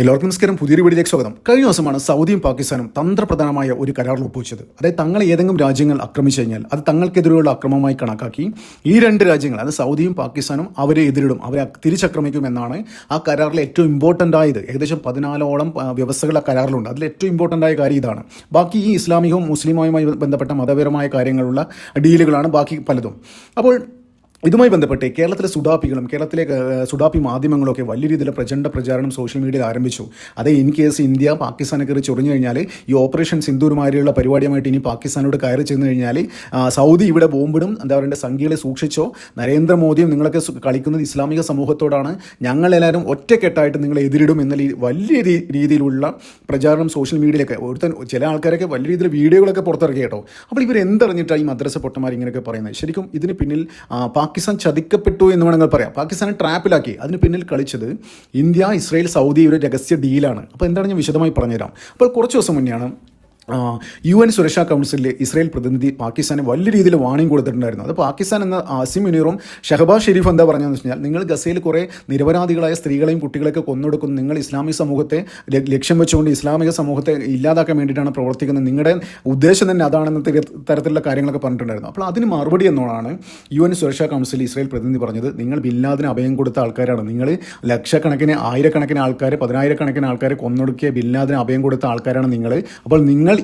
എല്ലാവർക്കും നമസ്കാരം. പുതിയൊരു വീഡിയോയിലേക്ക് സ്വാഗതം. കഴിഞ്ഞ ദിവസമാണ് സൗദിയും പാകിസ്ഥാനും തന്ത്രപ്രധാനമായ ഒരു കരാറിൽ ഒപ്പുവെച്ചത്. അതായത് തങ്ങൾ ഏതെങ്കിലും രാജ്യങ്ങൾ ആക്രമിച്ചു കഴിഞ്ഞാൽ അത് തങ്ങൾക്കെതിരെയുള്ള അക്രമമായി കണക്കാക്കി ഈ രണ്ട് രാജ്യങ്ങൾ അത് സൗദിയും പാകിസ്ഥാനും അവരെ എതിരിടും അവരെ തിരിച്ചക്രമിക്കും എന്നാണ് ആ കരാറിൽ ഏറ്റവും ഇമ്പോർട്ടന്റ് ആയത്. ഏകദേശം പതിനാലോളം വ്യവസ്ഥകളുടെ കരാറിലുണ്ട്. അതിൽ ഏറ്റവും ഇമ്പോർട്ടന്റ് ആയ കാര്യം ഇതാണ്. ബാക്കി ഈ ഇസ്ലാമികവും മുസ്ലിമായുമായി ബന്ധപ്പെട്ട മതപരമായ കാര്യങ്ങളുള്ള ഡീലുകളാണ് ബാക്കി പലതും. അപ്പോൾ ഇതുമായി ബന്ധപ്പെട്ട് കേരളത്തിലെ സുഡാപ്പികളും കേരളത്തിലെ സുഡാപി സുഡാപ്പി മാധ്യമങ്ങളൊക്കെ വലിയ രീതിയിലുള്ള പ്രചണ്ഡ പ്രചാരണം സോഷ്യൽ മീഡിയയിൽ ആരംഭിച്ചു. അത് ഇൻ കേസ് ഇന്ത്യ പാകിസ്ഥാനെ കയറി ചൊറിഞ്ഞു കഴിഞ്ഞാൽ ഈ ഓപ്പറേഷൻ സിന്ധൂരുമാരിയുള്ള പരിപാടിയുമായിട്ട് ഇനി പാകിസ്ഥാനോട് കയറി ചെന്ന് കഴിഞ്ഞാൽ സൗദി ഇവിടെ ബോംബിടും എന്താ പറയുക സംഖ്യകളെ സൂക്ഷിച്ചോ. നരേന്ദ്രമോദിയും നിങ്ങളൊക്കെ കളിക്കുന്നത് ഇസ്ലാമിക സമൂഹത്തോടാണ്. ഞങ്ങളെല്ലാവരും ഒറ്റക്കെട്ടായിട്ട് നിങ്ങളെ എതിരിടും എന്ന വലിയ രീതിയിലുള്ള പ്രചാരണം സോഷ്യൽ മീഡിയയിലൊക്കെ ഒരുത്തൻ ചില ആൾക്കാരൊക്കെ വലിയ രീതിയിൽ വീഡിയോകളൊക്കെ പുറത്തിറക്കി കേട്ടോ. അപ്പോൾ ഇവർ എന്തറിഞ്ഞിട്ടാണ് ഈ മദ്രസ പൊട്ടന്മാർ ഇങ്ങനെയൊക്കെ പറയുന്നത്? ശരിക്കും ഇതിന് പിന്നിൽ പാകിസ്ഥാൻ ചതിക്കപ്പെട്ടു എന്ന് വേണമെങ്കിൽ പറയാം. പാകിസ്ഥാനെ ട്രാപ്പിലാക്കി. അതിന് പിന്നിൽ കളിച്ചത് ഇന്ത്യ ഇസ്രായേൽ സൗദി ഒരു രഹസ്യ ഡീലാണ് അപ്പോൾ എന്താണ് ഞാൻ വിശദമായി പറഞ്ഞുതരാം. അപ്പോൾ കുറച്ച് ദിവസം മുന്നെയാണ് യു എൻ സുരക്ഷാ കൗൺസിലിലെ ഇസ്രായേൽ പ്രതിനിധി പാകിസ്ഥാനെ വലിയ രീതിയിൽ വാണിംഗ് കൊടുത്തിട്ടുണ്ടായിരുന്നു. അത് പാകിസ്ഥാൻ എന്ന ആസിം മുനീറും ഷഹബാസ് ഷെരീഫ് എന്താ പറഞ്ഞതെന്ന് വെച്ച് കഴിഞ്ഞാൽ നിങ്ങൾ ഗസയിൽ കുറേ നിരപരാധികളായ സ്ത്രീകളെയും കുട്ടികളെയൊക്കെ കൊന്നൊടുക്കുന്നു. നിങ്ങൾ ഇസ്ലാമിക സമൂഹത്തെ ലക്ഷ്യം വെച്ചുകൊണ്ട് ഇസ്ലാമിക സമൂഹത്തെ ഇല്ലാതാക്കാൻ വേണ്ടിയിട്ടാണ് പ്രവർത്തിക്കുന്നത്. നിങ്ങളുടെ ഉദ്ദേശം തന്നെ അതാണെന്ന തര- തരത്തിലുള്ള കാര്യങ്ങളൊക്കെ പറഞ്ഞിട്ടുണ്ടായിരുന്നു. അപ്പോൾ അതിന് മറുപടി എന്നോടാണ് യു എൻ സുരക്ഷാ കൗൺസിൽ ഇസ്രായേൽ പ്രതിനിധി പറഞ്ഞത് നിങ്ങൾ ബില്ലാദിന് അഭയം കൊടുത്ത ആൾക്കാരാണ്. നിങ്ങൾ ലക്ഷക്കണക്കിന് ആയിരക്കണക്കിന് ആൾക്കാരെ പതിനായിരക്കണക്കിന് ആൾക്കാരെ കൊന്നൊടുക്കിയ ബില്ലാദിന് അഭയം കൊടുത്ത ആൾക്കാരാണ് നിങ്ങൾ. അപ്പോൾ നിങ്ങൾ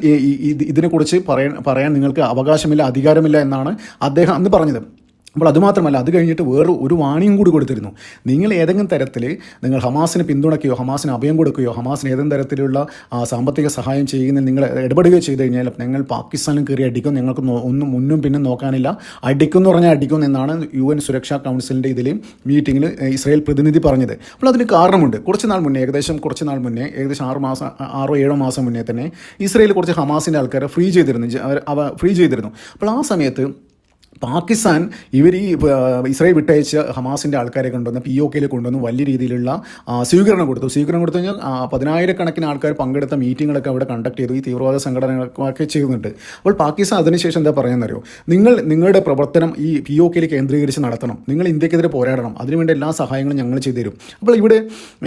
ഇതിനെക്കുറിച്ച് പറയാൻ പറയാൻ നിങ്ങൾക്ക് അവകാശമില്ല അധികാരമില്ല എന്നാണ് അദ്ദേഹം അന്ന് പറഞ്ഞത്. അപ്പോൾ അതുമാത്രമല്ല അത് കഴിഞ്ഞിട്ട് വേറെ ഒരു വാണിയും കൂടി കൊടുത്തിരുന്നു. നിങ്ങൾ ഏതെങ്കിലും തരത്തിൽ നിങ്ങൾ ഹമാസിനെ പിന്തുണയ്ക്കുകയോ ഹമാസിന് അഭയം കൊടുക്കുകയോ ഹമാസിന് ഏതെങ്കിലും തരത്തിലുള്ള സാമ്പത്തിക സഹായം ചെയ്യുന്ന നിങ്ങൾ ഇടപെടുകയോ ചെയ്തു കഴിഞ്ഞാൽ നിങ്ങൾ പാകിസ്ഥാനിൽ കയറി അടിക്കും. നിങ്ങൾക്ക് ഒന്നും മുന്നും പിന്നും നോക്കാനില്ല. അടിക്കും എന്ന് പറഞ്ഞാൽ അടിക്കും എന്നാണ് യു എൻ സുരക്ഷാ കൗൺസിലിന്റെ ഇതിൽ മീറ്റിങ്ങിൽ ഇസ്രായേൽ പ്രതിനിധി പറഞ്ഞത്. അപ്പോൾ അതിന് കാരണമുണ്ട്. കുറച്ച് നാൾ മുന്നേ ഏകദേശം കുറച്ച് നാൾ മുന്നേ ഏകദേശം ആറ് മാസം ആറോ ഏഴോ മാസം മുന്നേ തന്നെ ഇസ്രായേൽ കുറച്ച് ഹമാസിന്റെ ആൾക്കാരെ ഫ്രീ ചെയ്തിരുന്നു. അവർ- അവ ഫ്രീ ചെയ്തിരുന്നു. അപ്പോൾ ആ സമയത്ത് പാകിസ്ഥാൻ ഇവർ ഈ ഇസ്രായേൽ വിട്ടയച്ച ഹമാസിന്റെ ആൾക്കാരെ കൊണ്ടുവന്ന് പി ഒ കെയിൽ കൊണ്ടുവന്ന് വലിയ രീതിയിലുള്ള സ്വീകരണം കൊടുത്തു. സ്വീകരണം കൊടുത്തു കഴിഞ്ഞാൽ പതിനായിരക്കണക്കിന് ആൾക്കാർ പങ്കെടുത്ത മീറ്റിങ്ങുകളൊക്കെ അവിടെ കണ്ടക്ട് ചെയ്തു. ഈ തീവ്രവാദ സംഘടനകളൊക്കെ ചെയ്യുന്നുണ്ട് അപ്പോൾ പാകിസ്ഥാൻ അതിനുശേഷം എന്താ പറയുന്നറിയോ നിങ്ങൾ നിങ്ങളുടെ പ്രവർത്തനം ഈ പി ഒ കെയിൽ കേന്ദ്രീകരിച്ച് നടത്തണം. നിങ്ങൾ ഇന്ത്യക്കെതിരെ പോരാടണം. അതിനുവേണ്ടി എല്ലാ സഹായങ്ങളും ഞങ്ങൾ ചെയ്തു തരും. അപ്പോൾ ഇവിടെ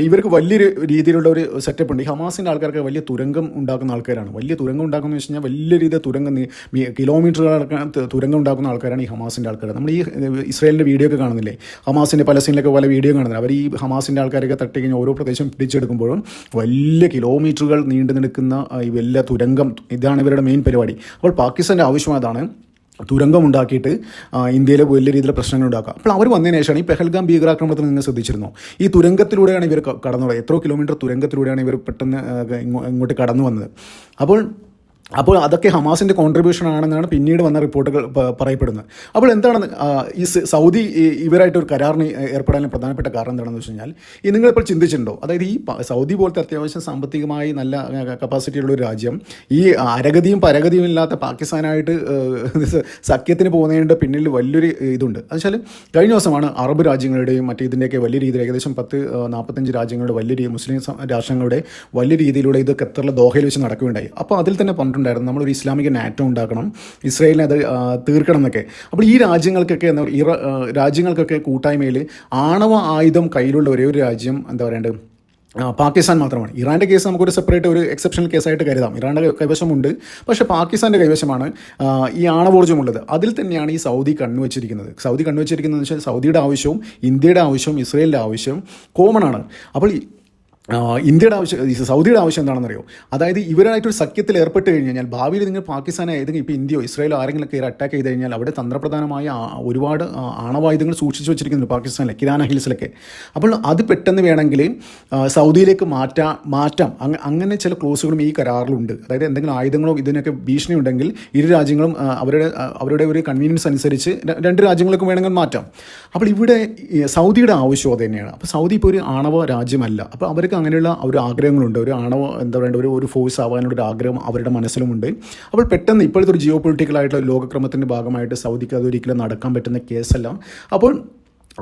ഇവർക്ക് വലിയൊരു രീതിയിലുള്ള ഒരു സെറ്റപ്പ് ഉണ്ട്. ഈ ഹമാസിന്റെ ആൾക്കാർക്ക് വലിയ തുരങ്കം ഉണ്ടാക്കുന്ന ആൾക്കാരാണ്. വലിയ തുരങ്കം ഉണ്ടാക്കുന്ന വെച്ച് കഴിഞ്ഞാൽ വലിയ രീതിയിൽ തുരങ്കം കിലോമീറ്ററുകളടക്കം തുരങ്കം ഉണ്ടാക്കുന്ന ആൾക്കാരാണ്. ഈ ഹമാസിന്റെ ആൾക്കാർ നമ്മൾ ഈ ഇസ്രയേലിന്റെ വീഡിയോ ഒക്കെ കാണുന്നില്ലേ? ഹമാസിന്റെ പലസ്തീനിലൊക്കെ പല വീഡിയോ കാണുന്നില്ല? അവർ ഈ ഹമാസിന്റെ ആൾക്കാരൊക്കെ തട്ടി കഴിഞ്ഞാൽ ഓരോ പ്രദേശം പിടിച്ചെടുക്കുമ്പോഴും വലിയ കിലോമീറ്ററുകൾ നീണ്ടു നിൽക്കുന്ന ഈ വലിയ തുരങ്കം ഇതാണ് ഇവരുടെ മെയിൻ പരിപാടി. അപ്പോൾ പാകിസ്ഥാന്റെ ആവശ്യം അതാണ് തുരങ്കം ഉണ്ടാക്കിയിട്ട് ഇന്ത്യയിലെ വലിയ രീതിയിലുള്ള പ്രശ്നങ്ങൾ ഉണ്ടാക്കുക. അപ്പോൾ അവർ വന്നതിന് ശേഷമാണ് ഈ പെഹൽഗാം ഭീകരാക്രമണത്തിൽ നിങ്ങൾ ശ്രദ്ധിച്ചിരുന്നു. ഈ തുരങ്കത്തിലൂടെയാണ് ഇവർ കടന്നു എത്രയോ കിലോമീറ്റർ തുരങ്കത്തിലൂടെയാണ് ഇവർ പെട്ടെന്ന് ഇങ്ങോട്ട് കടന്നു വന്നത്. അപ്പോൾ അപ്പോൾ അതൊക്കെ ഹമാസിന്റെ കോൺട്രിബ്യൂഷൻ ആണെന്നാണ് പിന്നീട് വന്ന റിപ്പോർട്ടുകൾ പറയപ്പെടുന്നത്. അപ്പോൾ എന്താണ് ഈ സൗദി ഇവരായിട്ട് ഒരു കരാറിന് ഏർപ്പെടാനുള്ള പ്രധാനപ്പെട്ട കാരണം എന്താണെന്ന് വെച്ച് കഴിഞ്ഞാൽ ഈ നിങ്ങളിപ്പോൾ ചിന്തിച്ചിട്ടുണ്ടോ? അതായത് ഈ സൗദി പോലത്തെ അത്യാവശ്യം സാമ്പത്തികമായി നല്ല കപ്പാസിറ്റിയുള്ള ഒരു രാജ്യം ഈ അരഗതിയും പരഗതിയും ഇല്ലാത്ത പാകിസ്ഥാനായിട്ട് സഖ്യത്തിന് പോകുന്നതിന്റെ പിന്നിൽ വലിയൊരു ഇതുണ്ട്. എന്നുവെച്ചാൽ കഴിഞ്ഞ ദിവസമാണ് അറബ് രാജ്യങ്ങളുടെയും മറ്റേ ഇതിന്റെയൊക്കെ വലിയ രീതിയിൽ ഏകദേശം പത്ത് നാൽപ്പത്തഞ്ച് രാജ്യങ്ങളുടെ വലിയ മുസ്ലിം രാഷ്ട്രങ്ങളുടെ വലിയ രീതിയിലൂടെ ഇത് ഖത്തറിലെ ദോഹയിൽ വെച്ച് നടക്കുകയുണ്ടായി. അപ്പോൾ അതിൽ തന്നെ പറഞ്ഞിട്ടുണ്ടായിരുന്നു നമ്മളൊരു ഇസ്ലാമിക നാറ്റോ ഉണ്ടാക്കണം ഇസ്രായേലിനെ അത് തീർക്കണം എന്നൊക്കെ. അപ്പോൾ ഈ രാജ്യങ്ങൾക്കൊക്കെ എന്താ ഇറ രാജ്യങ്ങൾക്കൊക്കെ കൂട്ടായ്മയിൽ ആണവ ആയുധം കയ്യിലുള്ള ഒരേ ഒരു രാജ്യം എന്താ പറയേണ്ടത്? പാകിസ്ഥാൻ മാത്രമാണ്. ഇറാന്റെ കേസ് നമുക്കൊരു സെപ്പറേറ്റ് ഒരു എക്സെപ്ഷണൽ കേസായിട്ട് കരുതാം. ഇറാന്റെ കൈവശമുണ്ട്. പക്ഷേ പാകിസ്ഥാന്റെ കൈവശമാണ് ഈ ആണവോർജമുള്ളത്. അതിൽ തന്നെയാണ് ഈ സൗദി കണ്ണുവച്ചിരിക്കുന്നത് സൗദി കണ്ണുവച്ചിരിക്കുന്നത് വെച്ചാൽ സൗദിയുടെ ആവശ്യവും ഇന്ത്യയുടെ ആവശ്യവും ഇസ്രയേലിന്റെ ആവശ്യവും കോമൺ ആണ്. അപ്പോൾ ഇന്ത്യയുടെ ആവശ്യം സൗദിയുടെ ആവശ്യം എന്താണെന്നറിയോ? അതായത് ഇവരായിട്ടൊരു സഖ്യത്തിൽ ഏർപ്പെട്ട് കഴിഞ്ഞ് കഴിഞ്ഞാൽ ഭാവിയിൽ നിങ്ങൾ പാകിസ്ഥാനെ ഏതെങ്കിലും ഇപ്പോൾ ഇന്ത്യയോ ഇസ്രായേലോ ആരെങ്കിലും കയറി അറ്റാക്ക് ചെയ്ത് കഴിഞ്ഞാൽ അവിടെ തന്ത്രപ്രധാനമായ ഒരുപാട് ആണവായുധങ്ങൾ സൂക്ഷിച്ചു വെച്ചിരിക്കുന്നു പാകിസ്ഥാനിലെ കിരാന ഹിൽസിലൊക്കെ. അപ്പോൾ അത് പെട്ടെന്ന് വേണമെങ്കിൽ സൗദിയിലേക്ക് മാറ്റാം മാറ്റാം. അങ്ങ- അങ്ങനെ ചില ക്ലോസുകളും ഈ കരാറിലുണ്ട്. അതായത് എന്തെങ്കിലും ആയുധങ്ങളോ ഇതിനൊക്കെ ഭീഷണി ഉണ്ടെങ്കിൽ ഇരു രാജ്യങ്ങളും അവരുടെ അവരുടെ ഒരു കൺവീനിയൻസ് അനുസരിച്ച് രണ്ട് രാജ്യങ്ങൾക്കും വേണമെങ്കിൽ മാറ്റാം. അപ്പോൾ ഇവിടെ സൗദിയുടെ ആവശ്യം അത് തന്നെയാണ്. അപ്പോൾ സൗദി ഇപ്പോൾ ഒരു ആണവ രാജ്യമല്ല. അപ്പോൾ അവർക്ക് അങ്ങനെയുള്ള ഒരു ആഗ്രഹങ്ങളുണ്ട്. ഒരു ആണവ എന്താ പറയുക ഒരു ഒരു ഫോഴ്സ് ആവാനുള്ള ഒരു ആഗ്രഹം അവരുടെ മനസ്സിലുമുണ്ട്. അപ്പോൾ പെട്ടെന്ന് ഇപ്പോഴത്തെ ഒരു ജിയോ പൊളിറ്റിക്കലായിട്ടുള്ള ലോകക്രമത്തിന്റെ ഭാഗമായിട്ട് സൗദിക്ക് അതൊരിക്കലും നടക്കാൻ പറ്റുന്ന കേസല്ല അപ്പോൾ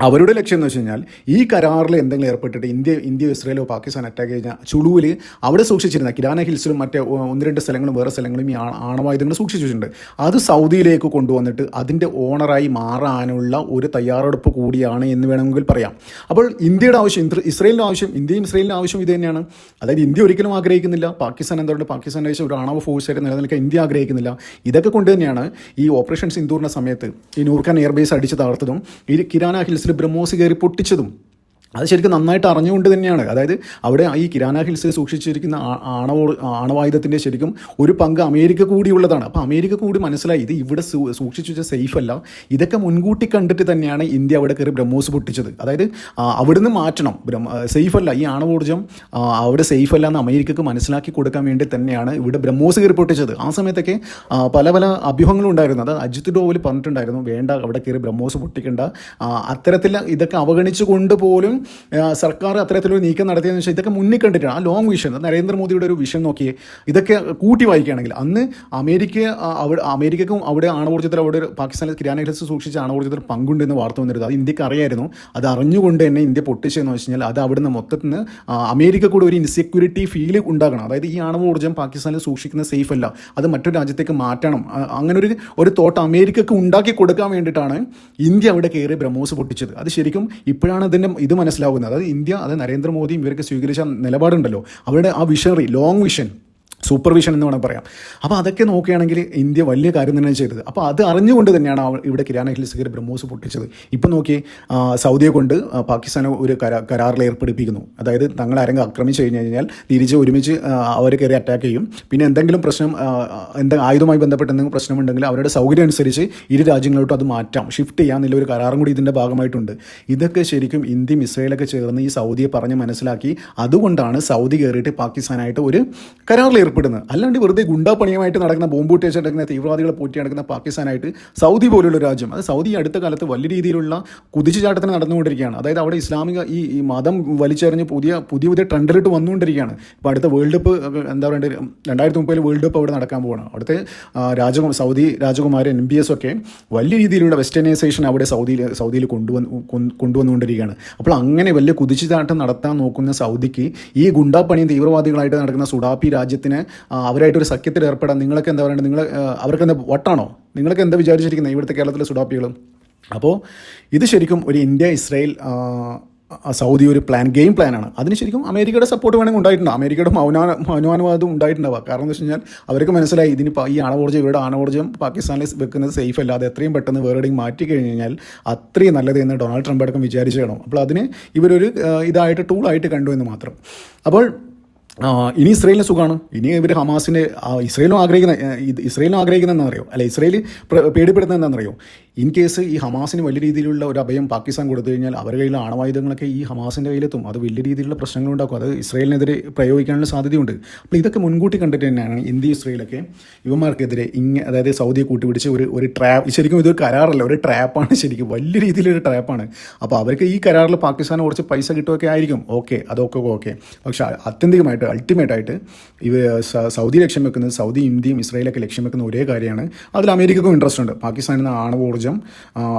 അവരുടെ ലക്ഷ്യം എന്ന് വെച്ച് കഴിഞ്ഞാൽ ഈ കരാറിൽ എന്തെങ്കിലും ഏർപ്പെട്ടിട്ട് ഇന്ത്യ ഇന്ത്യ ഇസ്രയേലോ പാകിസ്ഥാൻ അറ്റാക്ക് കഴിഞ്ഞാൽ ചുളുവിൽ അവിടെ സൂക്ഷിച്ചിരുന്ന കിരാന ഹിൽസിലും മറ്റേ ഒന്ന് രണ്ട് സ്ഥലങ്ങളും വേറെ സ്ഥലങ്ങളും ഈ ആണവായുധങ്ങൾ സൂക്ഷിച്ചു വെച്ചിട്ടുണ്ട് അത് സൗദിയിലേക്ക് കൊണ്ടുവന്നിട്ട് അതിന്റെ ഓണറായി മാറാനുള്ള ഒരു തയ്യാറെടുപ്പ് കൂടിയാണ് എന്ന് വേണമെങ്കിൽ പറയാം. അപ്പോൾ ഇന്ത്യയുടെ ആവശ്യം ഇസ്രയേലിന്റെ ആവശ്യം ഇന്ത്യയും ഇസ്രയേലിന്റെ ആവശ്യം ഇത് തന്നെയാണ്. അതായത് ഇന്ത്യ ഒരിക്കലും ആഗ്രഹിക്കുന്നില്ല. പാകിസ്ഥാൻ എന്തുകൊണ്ട് പാകിസ്ഥാൻ ആവശ്യം ഒരു ആണവ ഫോഴ്സായിട്ട് നിലനിൽക്കാൻ ഇന്ത്യ ആഗ്രഹിക്കുന്നില്ല. ഇതൊക്കെ കൊണ്ട് തന്നെയാണ് ഈ ഓപ്പറേഷൻ സിന്ദൂറിന്റെ സമയത്ത് ഈ നൂർഖാൻ എയർബേസ് അടിച്ച് തകർത്തതും ഈ കിരാന ഹിൽസിൽ ബ്രഹ്മോസ് കയറി പൊട്ടിച്ചതും അത് ശരിക്കും നന്നായിട്ട് അറിഞ്ഞുകൊണ്ട് തന്നെയാണ്. അതായത് അവിടെ ഈ കിരാന ഹിൽസ് സൂക്ഷിച്ചിരിക്കുന്ന ആണവോ ആണവ ആണവായുധത്തിന്റെ ശരിക്കും ഒരു പങ്ക് അമേരിക്ക കൂടിയുള്ളതാണ്. അപ്പോൾ അമേരിക്ക കൂടി മനസ്സിലായി ഇത് ഇവിടെ സൂക്ഷിച്ചു വെച്ച സേഫ് അല്ല ഇതൊക്കെ മുൻകൂട്ടി കണ്ടിട്ട് തന്നെയാണ് ഇന്ത്യ അവിടെ കയറി ബ്രഹ്മോസ് പൊട്ടിച്ചത്. അതായത് അവിടുന്ന് മാറ്റണം. ബ്രഹ്മ സേഫ് അല്ല ഈ ആണവോർജം അവിടെ സേഫ് അല്ല എന്ന് അമേരിക്കക്ക് മനസ്സിലാക്കി കൊടുക്കാൻ വേണ്ടി തന്നെയാണ് ഇവിടെ ബ്രഹ്മോസ് കയറി പൊട്ടിച്ചത്. ആ സമയത്തൊക്കെ പല പല അഭ്യൂഹങ്ങളും ഉണ്ടായിരുന്നു. അത് അജിത് ഡോവൽ പറഞ്ഞിട്ടുണ്ടായിരുന്നു വേണ്ട അവിടെ കയറി ബ്രഹ്മോസ് പൊട്ടിക്കേണ്ട. അത്തരത്തിൽ ഇതൊക്കെ അവഗണിച്ചുകൊണ്ട് പോലും സർക്കാർ അത്തരത്തിലൊരു നീക്കം നടത്തിയതെന്ന് വെച്ചാൽ ഇതൊക്കെ മുന്നിൽ കണ്ടിട്ടാണ്. ആ ലോങ് വിഷൻ നരേന്ദ്രമോദിയുടെ ഒരു വിഷൻ നോക്കിയേ ഇതൊക്കെ കൂട്ടി വായിക്കുകയാണെങ്കിൽ അന്ന് അമേരിക്ക അവിടെ അമേരിക്കക്കും അവിടെ ആണവോർജത്തിൽ അവിടെ ഒരു പാകിസ്ഥാനിൽ കിരാന ഹിൽസ് സൂക്ഷിച്ച ആണവോർജത്തിൽ പങ്കുണ്ടെന്ന് വാർത്ത വന്നിരുന്നത് അത് ഇന്ത്യയ്ക്ക് അറിയായിരുന്നു. അത് അറിഞ്ഞുകൊണ്ട് തന്നെ ഇന്ത്യ പൊട്ടിച്ചതെന്ന് വെച്ച് കഴിഞ്ഞാൽ അത് അവിടുന്ന് മൊത്തത്തിൽ നിന്ന് അമേരിക്ക കൂടെ ഒരു ഇൻസെക്യൂരിറ്റി ഫീൽ ഉണ്ടാകണം. അതായത് ഈ ആണവോർജം പാകിസ്ഥാനിൽ സൂക്ഷിക്കുന്ന സേഫ് അല്ല. അത് മറ്റൊരു രാജ്യത്തേക്ക് മാറ്റണം. അങ്ങനെ ഒരു ഒരു തോട്ട് അമേരിക്കക്ക് ഉണ്ടാക്കി കൊടുക്കാൻ വേണ്ടിയിട്ടാണ് ഇന്ത്യ അവിടെ കയറി ബ്രഹ്മോസ് പൊട്ടിച്ചത്. അത് ശരിക്കും ഇപ്പോഴാണ് അതിന്റെ ഇത് മനസ്സിലാവുന്നത്. അതായത് ഇന്ത്യ അത് നരേന്ദ്രമോദിയും ഇവരൊക്കെ സ്വീകരിച്ച നിലപാടുണ്ടല്ലോ. അവരുടെ ആ visionary long vision super vision എന്ന് വേണം പറയാം. അപ്പോൾ അതൊക്കെ നോക്കുകയാണെങ്കിൽ ഇന്ത്യ വലിയ കാര്യം തന്നെയാണ് ചെയ്തത്. അപ്പോൾ അത് അറിഞ്ഞുകൊണ്ട് തന്നെയാണ് ഇവിടെ കിരാന ഹിൽസ് കയറി ബ്രഹ്മോസ് പൊട്ടിച്ചത്. ഇപ്പം നോക്കി സൗദിയെ കൊണ്ട് പാകിസ്ഥാനെ ഒരു കരാ കരാറിൽ ഏർപ്പെടുപ്പിക്കുന്നു. അതായത് തങ്ങൾ ആരെങ്കിലും ആക്രമിച്ചു കഴിഞ്ഞ് കഴിഞ്ഞാൽ തിരിച്ച് ഒരുമിച്ച് അവർ കയറി അറ്റാക്ക് ചെയ്യും. പിന്നെ എന്തെങ്കിലും പ്രശ്നം എന്താ ആയുധമായി ബന്ധപ്പെട്ട് എന്തെങ്കിലും പ്രശ്നമുണ്ടെങ്കിൽ അവരുടെ സൗകര്യം അനുസരിച്ച് ഇരു രാജ്യങ്ങളോട്ടും അത് മാറ്റാം. ഷിഫ്റ്റ് ചെയ്യാന്നുള്ള ഒരു കരാറും കൂടി ഇതിന്റെ ഭാഗമായിട്ടുണ്ട്. ഇതൊക്കെ ശരിക്കും ഇന്ത്യയും ഇസ്രയേലൊക്കെ ചേർന്ന് ഈ സൗദിയെ പറഞ്ഞ് മനസ്സിലാക്കി അതുകൊണ്ടാണ് സൗദി കയറിയിട്ട് പാകിസ്ഥാനായിട്ട് ഒരു കരാറിൽ ഏർപ്പെടുന്നത് അല്ലാണ്ട് വെറുതെ ഗുണ്ടാപ്പണിയുമായിട്ട് നടക്കുന്ന ബോംബ് നടക്കുന്ന തീവ്രവാദികളെ പൂറ്റി നടക്കുന്ന പാകിസ്ഥാനായിട്ട് സൗദി പോലുള്ള രാജ്യം അത് സൗദി അടുത്ത കാലത്ത് വലിയ രീതിയിലുള്ള കുതിച്ചുചാട്ടത്തിന് നടന്നുകൊണ്ടിരിക്കുകയാണ്. അതായത് അവിടെ ഇസ്ലാമിക ഈ മതം വലിച്ചെറിഞ്ഞ് പുതിയ പുതിയ പുതിയ ട്രെൻഡിലിട്ട് വന്നുകൊണ്ടിരിക്കുകയാണ്. ഇപ്പോൾ അടുത്ത വേൾഡ് കപ്പ് എന്താ പറയേണ്ടത് രണ്ടായിരത്തി മുപ്പതിൽ വേൾഡ് കപ്പ് അവിടെ നടക്കാൻ പോവാണ്. അവിടുത്തെ രാജകുമാർ സൗദി രാജകുമാരൻ എം ബി എസ് ഒക്കെ വലിയ രീതിയിലുള്ള വെസ്റ്റേണൈസേഷൻ അവിടെ സൗദിയിൽ സൗദിയിൽ കൊണ്ടുവന്ന് കൊണ്ടുവന്നുകൊണ്ടിരിക്കുകയാണ്. അപ്പോൾ അങ്ങനെ വലിയ കുതിച്ചുചാട്ടം നടത്താൻ നോക്കുന്ന സൗദിക്ക് ഈ ഗുണ്ടാപ്പണിയും തീവ്രവാദികളായിട്ട് നടക്കുന്ന സുഡാപ്പി രാജ്യത്തിന് ആ, അവരായിട്ട് ഒരു സഖ്യത്തിൽ ഏർപ്പെടാൻ നിങ്ങളൊക്കെ എന്താ പറയുക നിങ്ങൾ അവർക്ക് എന്താ വട്ടാണോ? നിങ്ങളൊക്കെ എന്താ വിചാരിച്ചിരിക്കുന്നത് ഇവിടുത്തെ കേരളത്തിലെ സുഡാപ്പികളും? അപ്പോൾ ഇത് ശരിക്കും ഒരു ഇന്ത്യ ഇസ്രായേൽ സൗദി ഒരു പ്ലാൻ ഗെയിം പ്ലാനാണ് അതിന് ശരിക്കും അമേരിക്കയുടെ സപ്പോർട്ട് വേണമെങ്കിൽ ഉണ്ടായിട്ടുണ്ട്. അമേരിക്കയുടെ മൗനാ മൗനാനുവാദം ഉണ്ടായിട്ടുണ്ടാവുക കാരണം എന്ന് വെച്ച് കഴിഞ്ഞാൽ അവർക്ക് മനസ്സിലായി ഇതിന് ഈ ആണവോർജം ഇവരുടെ ആണവോർജം പാകിസ്ഥാനിൽ വെക്കുന്നത് സേഫ് അല്ലാതെ എത്രയും പെട്ടെന്ന് വേറെ മാറ്റി കഴിഞ്ഞ് കഴിഞ്ഞാൽ അത്രയും നല്ലത് എന്ന് ഡൊണാൾഡ് ട്രംപ് അടക്കം വിചാരിച്ചു കാണും അപ്പോൾ അതിന് ഇവരൊരു ഇതായിട്ട് ടൂളായിട്ട് കണ്ടു എന്ന് മാത്രം. അപ്പോൾ ഇനി ഇസ്രയേലിന് സുഖമാണ് ഇനി ഇവർ ഹമാസിന്റെ ഇസ്രയേലും ആഗ്രഹിക്കുന്ന ഇസ്രയേലും ആഗ്രഹിക്കുന്ന എന്താണെന്നറിയോ? അല്ല ഇസ്രയേൽ പേടിപ്പെടുന്നത് എന്താണെന്നറിയോ? ഇൻ കേസ് ഈ ഹമാസിന് വലിയ രീതിയിലുള്ള ഒരു അഭയം പാകിസ്ഥാൻ കൊടുത്തു കഴിഞ്ഞാൽ അവരുടെ കയ്യിലെ ആണവായുധങ്ങളൊക്കെ ഈ ഹമാസിന്റെ കയ്യിലെത്തും. അത് വലിയ രീതിയിലുള്ള പ്രശ്നങ്ങൾ ഉണ്ടാക്കും അത് ഇസ്രയേലിനെതിരെ പ്രയോഗിക്കാനുള്ള സാധ്യതയുണ്ട്. അപ്പോൾ ഇതൊക്കെ മുൻകൂട്ടി കണ്ടിട്ട് തന്നെയാണ് ഇന്ത്യ ഇസ്രയേലൊക്കെ ഇവന്മാർക്കെതിരെ ഇങ്ങനെ അതായത് സൗദിയെ കൂട്ടിപ്പിടിച്ച് ഒരു ഒരു ട്രാപ്പ് ശരിക്കും ഇതൊരു കരാറല്ല. ഒരു ട്രാപ്പാണ് ശരിക്കും. വലിയ രീതിയിലൊരു ട്രാപ്പാണ്. അപ്പോൾ അവർക്ക് ഈ കരാറിൽ പാകിസ്ഥാന് കുറച്ച് പൈസ കിട്ടുമൊക്കെ ആയിരിക്കും. ഓക്കെ അതൊക്കെ ഓക്കെ. പക്ഷേ അത്യന്തികമായിട്ട് അൾട്ടിമേറ്റായിട്ട് ഇവ സൗദി ലക്ഷ്യം വെക്കുന്നത് സൗദി ഇന്ത്യയും ഇസ്രയേലൊക്കെ ലക്ഷ്യം വെക്കുന്ന ഒരേ കാര്യമാണ്. അതിൽ അമേരിക്കക്കും ഇൻട്രസ്റ്റ് ഉണ്ട്. പാകിസ്ഥാനിൽ നിന്ന് ആണവോർജം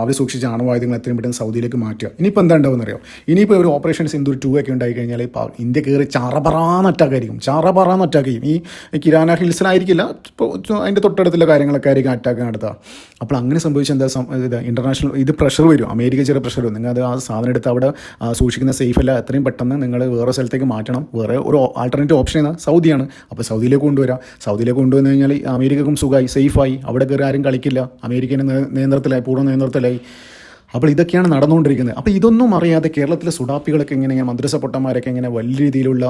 അവർ സൂക്ഷിച്ച ആണവായുധങ്ങൾ എത്രയും പെട്ടെന്ന് സൗദിയിലേക്ക് മാറ്റുക. ഇനിയിപ്പോൾ എന്താ ഉണ്ടാവുമെന്ന് അറിയോ ഇനിയിപ്പോൾ ഒരു ഓപ്പറേഷൻ സിന്ധു ടു ഒക്കെ ഉണ്ടായി കഴിഞ്ഞാൽ ഇപ്പോൾ ഇന്ത്യ കയറി ചറപറാന്ന് അറ്റാക്ക് ആയിരിക്കും. ചറപറാന്ന് അറ്റാക്ക് ചെയ്യും. ഈ കിരാന ഹിൽസിലായിരിക്കില്ല ഇപ്പോൾ അതിന്റെ തൊട്ടടുത്തുള്ള കാര്യങ്ങളൊക്കെ ആയിരിക്കും അറ്റാക്ക് നടത്തുക. അപ്പോൾ അങ്ങനെ സംഭവിച്ച എന്താ ഇത് ഇന്റർനാഷണൽ ഇത് പ്രഷർ വരും. അമേരിക്ക ചെറിയ പ്രഷർ വരും. നിങ്ങൾ അത് ആ സാധനം എടുത്ത് അവിടെ സൂക്ഷിക്കുന്ന സേഫ് അല്ല. എത്രയും പെട്ടെന്ന് നിങ്ങൾ വേറെ സ്ഥലത്തേക്ക് മാറ്റണം. വേറെ ഒരു ആൾട്ടർനേറ്റീവ് ഓപ്ഷൻ ഏതാ സൗദിയാണ്. അപ്പോൾ സൗദിയിലേക്ക് കൊണ്ടുവരാം. സൗദിയിലേക്ക് കൊണ്ടുവന്നു കഴിഞ്ഞാൽ അമേരിക്കക്കും സുഖമായി സേഫായി അവിടെ കയറി ആരും കളിക്കില്ല. അമേരിക്കന്റെ നേ- നിയന്ത്രണത്തിലായി പൂർണ നിയന്ത്രണത്തിലായി അപ്പോൾ ഇതൊക്കെയാണ് നടന്നുകൊണ്ടിരിക്കുന്നത്. അപ്പോൾ ഇതൊന്നും അറിയാതെ കേരളത്തിലെ സുഡാപ്പികളൊക്കെ ഇങ്ങനെ മദ്രസ പൊട്ടന്മാരൊക്കെ ഇങ്ങനെ വലിയ രീതിയിലുള്ള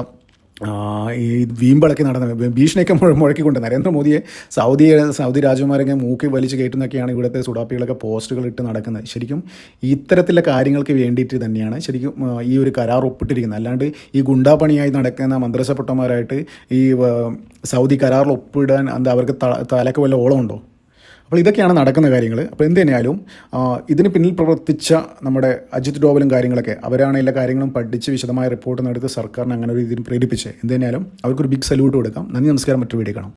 ഈ വീമ്പിളക്കി നടന്ന ഭീഷണിയൊക്കെ മുഴ മുഴക്കിക്കൊണ്ട് നരേന്ദ്രമോദിയെ സൗദി സൗദി രാജകുമാരൊക്കെ മൂക്കി വലിച്ചു കയറ്റുന്നൊക്കെയാണ് ഇവിടുത്തെ സുഡാപ്പികളൊക്കെ പോസ്റ്റുകൾ ഇട്ട് നടക്കുന്നത്. ശരിക്കും ഇത്തരത്തിലെ കാര്യങ്ങൾക്ക് വേണ്ടിയിട്ട് തന്നെയാണ് ശരിക്കും ഈ ഒരു കരാർ ഒപ്പിട്ടിരിക്കുന്നത്. അല്ലാണ്ട് ഈ ഗുണ്ടാപ്പണിയായി നടക്കുന്ന മന്ത്രിസഭട്ടന്മാരായിട്ട് ഈ സൗദി കരാറിൽ ഒപ്പിടാൻ എന്താ അവർക്ക് തലക്ക് വല്ല ഓളമുണ്ടോ? അപ്പോൾ ഇതൊക്കെയാണ് നടക്കുന്ന കാര്യങ്ങൾ അപ്പോൾ എന്ത് തന്നെയാലും ഇതിന് പിന്നിൽ പ്രവർത്തിച്ച നമ്മുടെ അജിത് ഡോവലും കാര്യങ്ങളൊക്കെ അവരാണ് എല്ലാ കാര്യങ്ങളും പഠിച്ച് വിശദമായ റിപ്പോർട്ട് നടത്തി സർക്കാരിനെ അങ്ങനെ ഒരു ഇതിന് പ്രേരിപ്പിച്ച് എന്ത് തന്നെയാലും അവർക്കൊരു ബിഗ് സല്യൂട്ട് കൊടുക്കാം. നന്ദി നമസ്കാരം. മറ്റൊരു വീഡിയോ കാണാം.